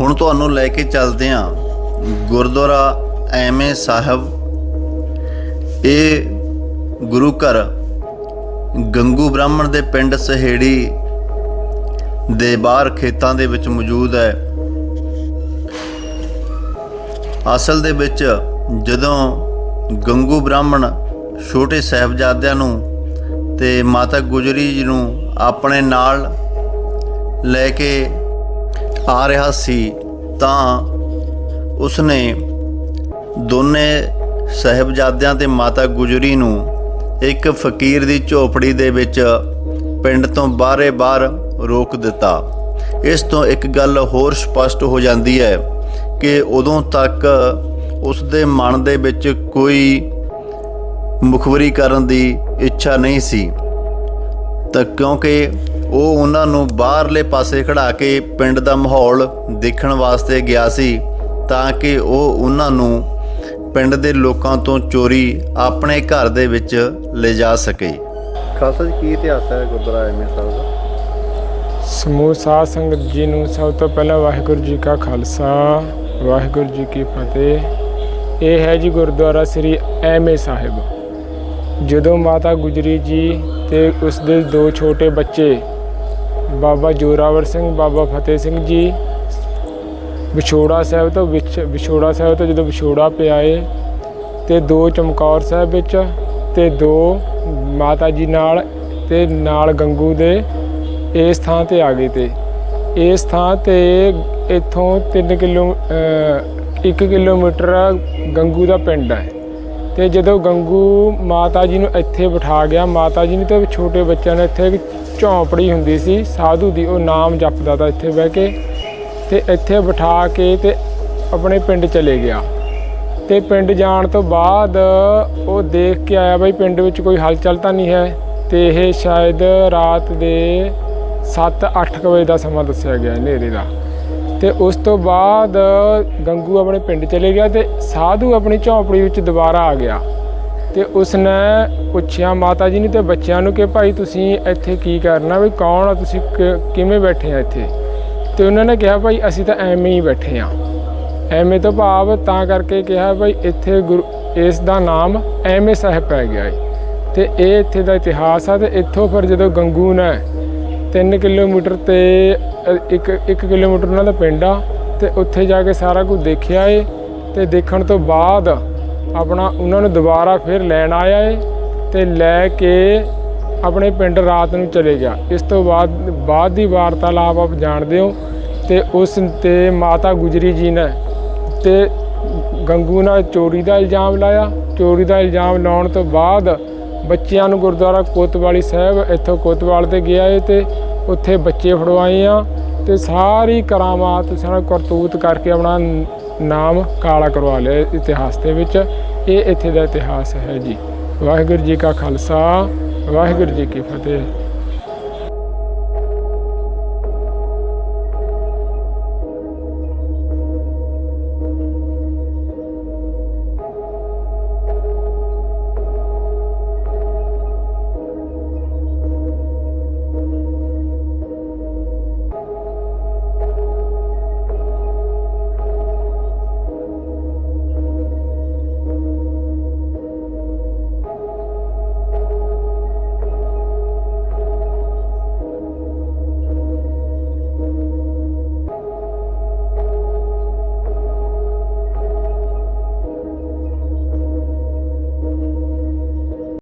ਹੁਣ ਤੁਹਾਨੂੰ ਲੈ ਕੇ ਚੱਲਦੇ ਹਾਂ ਗੁਰਦੁਆਰਾ ਐਵੇਂ ਸਾਹਿਬ। ਇਹ ਗੁਰੂ ਘਰ ਗੰਗੂ ਬ੍ਰਾਹਮਣ ਦੇ ਪਿੰਡ ਸਹੇੜੀ ਦੇ ਬਾਹਰ ਖੇਤਾਂ ਦੇ ਵਿੱਚ ਮੌਜੂਦ ਹੈ। ਅਸਲ ਦੇ ਵਿੱਚ ਜਦੋਂ ਗੰਗੂ ਬ੍ਰਾਹਮਣ ਛੋਟੇ ਸਾਹਿਬਜ਼ਾਦਿਆਂ ਨੂੰ ਤੇ ਮਾਤਾ ਗੁਜਰੀ ਜੀ ਨੂੰ ਆਪਣੇ ਨਾਲ ਲੈ ਕੇ ਆ ਰਿਹਾ ਸੀ, ਤਾਂ ਉਸਨੇ ਦੋਨੇ ਸਾਹਿਬਜ਼ਾਦਿਆਂ ਤੇ ਮਾਤਾ ਗੁਜਰੀ ਨੂੰ ਇੱਕ ਫਕੀਰ ਦੀ ਝੋਪੜੀ ਦੇ ਵਿੱਚ ਪਿੰਡ ਤੋਂ ਬਾਹਰੇ ਬਾਹਰ ਰੋਕ ਦਿੱਤਾ। ਇਸ ਤੋਂ ਇੱਕ ਗੱਲ ਹੋਰ ਸਪਸ਼ਟ ਹੋ ਜਾਂਦੀ ਹੈ ਕਿ ਉਦੋਂ ਤੱਕ ਉਸ ਦੇ ਮਨ ਦੇ ਵਿੱਚ ਕੋਈ ਮੁਖਬਰੀ ਕਰਨ ਦੀ ਇੱਛਾ ਨਹੀਂ ਸੀ। ਤਾਂ ਕਿਉਂਕਿ ਉਹ ਉਹਨਾਂ ਨੂੰ ਬਾਹਰਲੇ ਪਾਸੇ ਖੜਾ ਕੇ ਪਿੰਡ ਦਾ ਮਾਹੌਲ ਦੇਖਣ ਵਾਸਤੇ ਗਿਆ ਸੀ ਤਾਂ ਕਿ ਉਹ ਉਹਨਾਂ ਨੂੰ ਪਿੰਡ ਦੇ ਲੋਕਾਂ ਤੋਂ ਚੋਰੀ ਆਪਣੇ ਘਰ ਦੇ ਵਿੱਚ ਲਿਜਾ ਸਕੇ। ਖਾਲਸਾ ਜੀ ਕੀ ਇਤਿਹਾਸ ਹੈ ਗੁਰਦੁਆਰਾ ਐਵੇਂ ਸਾਹਿਬ ਦਾ? ਸਮੂਹ ਸਾਧ ਸੰਗਤ ਜੀ ਨੂੰ ਸਭ ਤੋਂ ਪਹਿਲਾਂ ਵਾਹਿਗੁਰੂ ਜੀ ਕਾ ਖਾਲਸਾ ਵਾਹਿਗੁਰੂ ਜੀ ਕੀ ਫਤਿਹ। ਇਹ ਹੈ ਜੀ ਗੁਰਦੁਆਰਾ ਸ੍ਰੀ ਐਮਏ ਸਾਹਿਬ। ਜਦੋਂ ਮਾਤਾ ਗੁਜਰੀ ਜੀ ਤੇ ਉਸ ਦੇ ਦੋ ਛੋਟੇ ਬੱਚੇ ਬਾਬਾ ਜੋਰਾਵਰ ਸਿੰਘ, ਬਾਬਾ ਫਤਿਹ ਸਿੰਘ ਜੀ। ਵਿਛੋੜਾ ਸਾਹਿਬ ਤੋਂ ਵਿਛ- ਵਿਛੋੜਾ ਸਾਹਿਬ ਤੋਂ ਜਦੋਂ ਵਿਛੋੜਾ ਪਿਆਏ ਏ ਤੇ ਦੋ ਚਮਕੌਰ ਸਾਹਿਬ ਵਿੱਚ ਤੇ ਦੋ ਮਾਤਾ ਜੀ ਨਾਲ ਤੇ ਨਾਲ ਗੰਗੂ ਦੇ ਇਸ ਥਾਂ ਤੇ ਆ ਗਏ ਤੇ। ਇਸ ਥਾਂ ਤੇ ਇੱਥੋਂ 3 ਕਿਲੋ 1 ਕਿਲੋਮੀਟਰ ਗੰਗੂ ਦਾ ਪਿੰਡ ਹੈ। ਤੇ ਜਦੋਂ ਗੰਗੂ ਮਾਤਾ ਜੀ ਨੂੰ ਇੱਥੇ ਬਿਠਾ ਗਿਆ, ਮਾਤਾ ਜੀ ਨੇ ਤੇ ਛੋਟੇ ਬੱਚਿਆਂ ਨੇ ਇੱਥੇ ਝੌਂਪੜੀ ਹੁੰਦੀ ਸੀ, ਸਾਧੂ ਦੀ ਉਹ ਨਾਮ ਜਪਦਾ ਤਾ ਇੱਥੇ ਬਹਿ ਕੇ ਤੇ ਇੱਥੇ ਬਿਠਾ ਕੇ ਤੇ ਆਪਣੇ ਪਿੰਡ ਚਲੇ ਗਿਆ। ਤੇ ਪਿੰਡ ਜਾਣ ਤੋਂ ਬਾਅਦ ਉਹ ਦੇਖ ਕੇ ਆਇਆ ਬਈ ਪਿੰਡ ਵਿੱਚ ਕੋਈ ਹਲਚਲ ਤਾਂ ਨਹੀਂ ਹੈ ਤੇ ਇਹ ਸ਼ਾਇਦ ਰਾਤ ਦੇ 7-8 ਵਜੇ ਦਾ ਸਮਾਂ ਦੱਸਿਆ ਗਿਆ ਹਨੇਰੇ ਦਾ। ਤੇ ਉਸ ਤੋਂ ਬਾਅਦ ਗੰਗੂ ਆਪਣੇ ਪਿੰਡ ਚਲੇ ਗਿਆ ਤੇ ਸਾਧੂ ਆਪਣੀ ਝੌਂਪੜੀ ਵਿੱਚ ਦੁਬਾਰਾ ਆ ਗਿਆ। ਤੇ ਉਸ ਨੇ ਪੁੱਛਿਆ ਮਾਤਾ ਜੀ ਨੇ ਤੇ ਬੱਚਿਆਂ ਨੂੰ ਕਿ ਭਾਈ ਤੁਸੀਂ ਇੱਥੇ ਕੀ ਕਰਨਾ? ਵੀ ਕੌਣ ਆ? ਤੁਸੀਂ ਕਿ- ਕਿਵੇਂ ਬੈਠੇ ਆ ਇੱਥੇ? ਤੇ ਉਹਨਾਂ ਨੇ ਕਿਹਾ ਭਾਈ ਅਸੀਂ ਤਾਂ ਐਵੇਂ ਹੀ ਬੈਠੇ ਆ। ਐਵੇਂ ਤੋਂ ਭਾਵ ਤਾਂ ਕਰਕੇ ਕਿਹਾ ਭਾਈ ਇੱਥੇ ਗੁਰੂ ਇਸ ਦਾ ਨਾਮ ਐਵੇਂ ਸਾਹਿਬ ਪੈ ਗਿਆ ਹੈ ਤੇ ਇਹ ਇੱਥੇ ਦਾ ਇਤਿਹਾਸ ਆ ਤੇ ਇੱਥੋਂ ਫਿਰ ਜਦੋਂ ਗੰਗੂ ਨੇ 3 ਕਿਲੋਮੀਟਰ ਤੇ ਅ, ਇੱਕ 1 ਕਿਲੋਮੀਟਰ ਉਹਨਾਂ ਦਾ ਪਿੰਡ ਆ ਤੇ ਉੱਥੇ ਜਾ ਕੇ ਸਾਰਾ ਕੁਝ ਦੇਖਿਆ ਏ ਤੇ ਦੇਖਣ ਤੋਂ ਬਾਅਦ ਆਪਣਾ ਉਹਨਾਂ ਨੂੰ ਦੁਬਾਰਾ ਫਿਰ ਲੈਣ ਆਇਆ ਏ ਤੇ ਲੈ ਕੇ ਆਪਣੇ ਪਿੰਡ ਰਾਤ ਨੂੰ ਚਲੇ ਗਿਆ। ਇਸ ਤੋਂ ਬਾਅਦ ਬਾਅਦ ਦੀ ਵਾਰਤਾਲਾਪ ਆਪ ਜਾਣਦੇ ਹੋ ਤੇ ਉਸ ਤੇ ਮਾਤਾ ਗੁਜਰੀ ਜੀ ਨੇ ਤੇ ਗੰਗੂ ਨਾਲ ਚੋਰੀ ਦਾ ਇਲਜ਼ਾਮ ਲਾਇਆ। ਚੋਰੀ ਦਾ ਇਲਜ਼ਾਮ ਲਾਉਣ ਤੋਂ ਬਾਅਦ ਬੱਚਿਆਂ ਨੂੰ ਗੁਰਦੁਆਰਾ ਕੋਤਵਾਲੀ ਸਾਹਿਬ ਇੱਥੋਂ ਕੋਤਵਾਲ ਤੇ ਗਿਆ ਏ ਤੇ ਉੱਥੇ ਬੱਚੇ ਫੜਵਾਏ ਆ ਤੇ ਸਾਰੀ ਕਰਾਮਾਤ ਸਾਰਾ ਕਰਤੂਤ ਕਰਕੇ ਆਪਣਾ ਨਾਮ ਕਾਲਾ ਕਰਵਾ ਲਿਆ ਇਤਿਹਾਸ ਦੇ ਵਿੱਚ। ਇਹ ਇੱਥੇ ਦਾ ਇਤਿਹਾਸ ਹੈ ਜੀ। ਵਾਹਿਗੁਰੂ ਜੀ ਕਾ ਖਾਲਸਾ, ਵਾਹਿਗੁਰੂ ਜੀ ਕੀ ਫਤਿਹ।